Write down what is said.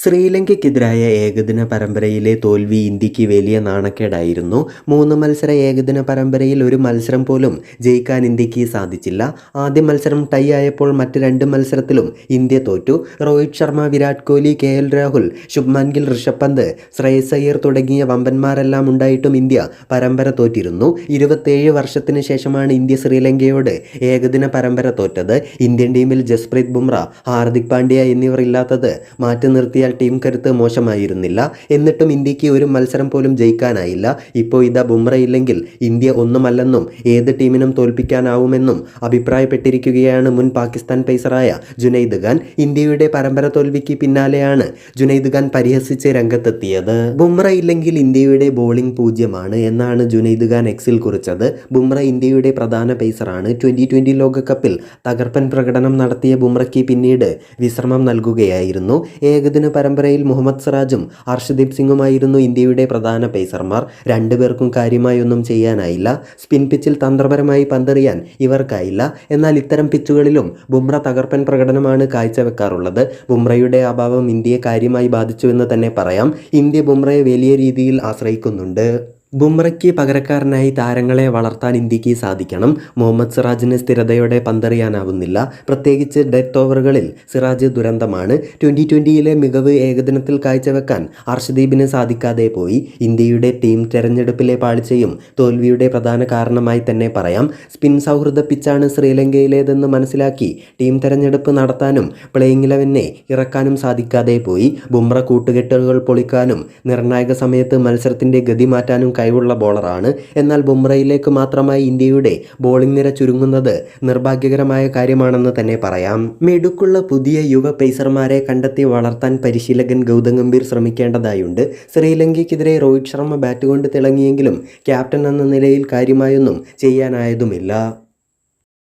ശ്രീലങ്കയ്ക്കെതിരായ ഏകദിന പരമ്പരയിലെ തോൽവി ഇന്ത്യയ്ക്ക് വലിയ നാണക്കേടായിരുന്നു. മൂന്ന് മത്സര ഏകദിന പരമ്പരയിൽ ഒരു മത്സരം പോലും ജയിക്കാൻ ഇന്ത്യയ്ക്ക് സാധിച്ചില്ല. ആദ്യ മത്സരം ടൈ ആയപ്പോൾ മറ്റ് രണ്ട് മത്സരത്തിലും ഇന്ത്യ തോറ്റു. രോഹിത് ശർമ്മ വിരാട് കോഹ്ലി കെ എൽ രാഹുൽ ശുഭ്മാൻ ഗിൽ ഋഷഭ് പന്ത് ശ്രേയസ് അയ്യർ തുടങ്ങിയ വമ്പന്മാരെല്ലാം ഉണ്ടായിട്ടും ഇന്ത്യ പരമ്പര തോറ്റിരുന്നു. ഇരുപത്തേഴ് വർഷത്തിന് ശേഷമാണ് ഇന്ത്യ ശ്രീലങ്കയോട് ഏകദിന പരമ്പര തോറ്റത്. ഇന്ത്യൻ ടീമിൽ ജസ്പ്രീത് ബുംറ ഹാർദിക് പാണ്ഡ്യ എന്നിവർ ഇല്ലാത്തത് മാറ്റി നിർത്തിയാൽ ടീം കരുത്ത് മോശമായിരുന്നില്ല. എന്നിട്ടും ഇന്ത്യയ്ക്ക് ഒരു മത്സരം പോലും ജയിക്കാനായില്ല. ഇപ്പോൾ ഇതാ ബുംറ ഇല്ലെങ്കിൽ ഇന്ത്യ ഒന്നുമല്ലെന്നും ഏത് ടീമിനും തോൽപ്പിക്കാനാവുമെന്നും അഭിപ്രായപ്പെട്ടിരിക്കുകയാണ് മുൻ പാകിസ്ഥാൻ പേസറായ ജുനൈദ് ഖാൻ. ഇന്ത്യയുടെ പരമ്പര തോൽവിക്ക് പിന്നാലെയാണ് ജുനൈദ് ഖാൻ പരിഹസിച്ച് രംഗത്തെത്തിയത്. ബുംറ ഇല്ലെങ്കിൽ ഇന്ത്യയുടെ ബോളിംഗ് പൂജ്യമാണ് എന്നാണ് ജുനൈദ് ഖാൻ എക്സിൽ കുറിച്ചത്. ബുംറ ഇന്ത്യയുടെ പ്രധാന പേസറാണ് ട്വന്റി ട്വന്റി ലോകകപ്പിൽ തകർപ്പൻ പ്രകടനം നടത്തിയ ബുംറയ്ക്ക് പിന്നീട് വിശ്രമം നൽകുകയായിരുന്നു. ഏകദിന പരമ്പരയിൽ മുഹമ്മദ് സിറാജും ഹർഷദീപ് സിംഗുമായിരുന്നു ഇന്ത്യയുടെ പ്രധാന പേസർമാർ രണ്ടുപേർക്കും കാര്യമായൊന്നും ചെയ്യാനായില്ല. സ്പിൻ പിച്ചിൽ തന്ത്രപരമായി പന്തെറിയാൻ ഇവർക്കായില്ല. എന്നാൽ ഇത്തരം പിച്ചുകളിലും ബുംറ തകർപ്പൻ പ്രകടനമാണ് കാഴ്ചവെക്കാറുള്ളത്. ബുംറയുടെ അഭാവം ഇന്ത്യയെ കാര്യമായി ബാധിച്ചുവെന്ന് തന്നെ പറയാം. ഇന്ത്യ ബുംറയെ വലിയ രീതിയിൽ ആശ്രയിക്കുന്നുണ്ട്. ബുംറയ്ക്ക് പകരക്കാരനായി താരങ്ങളെ വളർത്താൻ ഇന്ത്യയ്ക്ക് സാധിക്കണം. മുഹമ്മദ് സിറാജിന് സ്ഥിരതയോടെ പന്തറിയാനാവുന്നില്ല. പ്രത്യേകിച്ച് ഡെത്ത് ഓവറുകളിൽ സിറാജ് ദുരന്തമാണ്. ട്വന്റി ട്വന്റിയിലെ മികവ് ഏകദിനത്തിൽ കാഴ്ചവെക്കാൻ അർഷദീപിന് സാധിക്കാതെ പോയി. ഇന്ത്യയുടെ ടീം തെരഞ്ഞെടുപ്പിലെ പാളിച്ചയും തോൽവിയുടെ പ്രധാന കാരണമായി തന്നെ പറയാം. സ്പിൻ സൗഹൃദ പിച്ചാണ് ശ്രീലങ്കയിലേതെന്ന് മനസ്സിലാക്കി ടീം തെരഞ്ഞെടുപ്പ് നടത്താനും പ്ലേയിങ് ഇലവനെ ഇറക്കാനും സാധിക്കാതെ പോയി. ബുംറ കൂട്ടുകെട്ടുകൾ പൊളിക്കാനും നിർണായക സമയത്ത് മത്സരത്തിന്റെ ഗതി മാറ്റാനും കഴിവുള്ള ബോളറാണ്. എന്നാൽ ബുംറയിലേക്ക് മാത്രമായി ഇന്ത്യയുടെ ബോളിംഗ് നിര ചുരുങ്ങുന്നത് നിർഭാഗ്യകരമായ കാര്യമാണെന്ന് തന്നെ പറയാം. മിടുക്കുള്ള പുതിയ യുവ പേസർമാരെ കണ്ടെത്തി വളർത്താൻ പരിശീലകൻ ഗൗതം ഗംഭീർ ശ്രമിക്കേണ്ടതായുണ്ട്. ശ്രീലങ്കയ്ക്കെതിരെ രോഹിത് ശർമ്മ ബാറ്റ് കൊണ്ട് തിളങ്ങിയെങ്കിലും ക്യാപ്റ്റൻ എന്ന നിലയിൽ കാര്യമായൊന്നും ചെയ്യാനായതുമില്ല.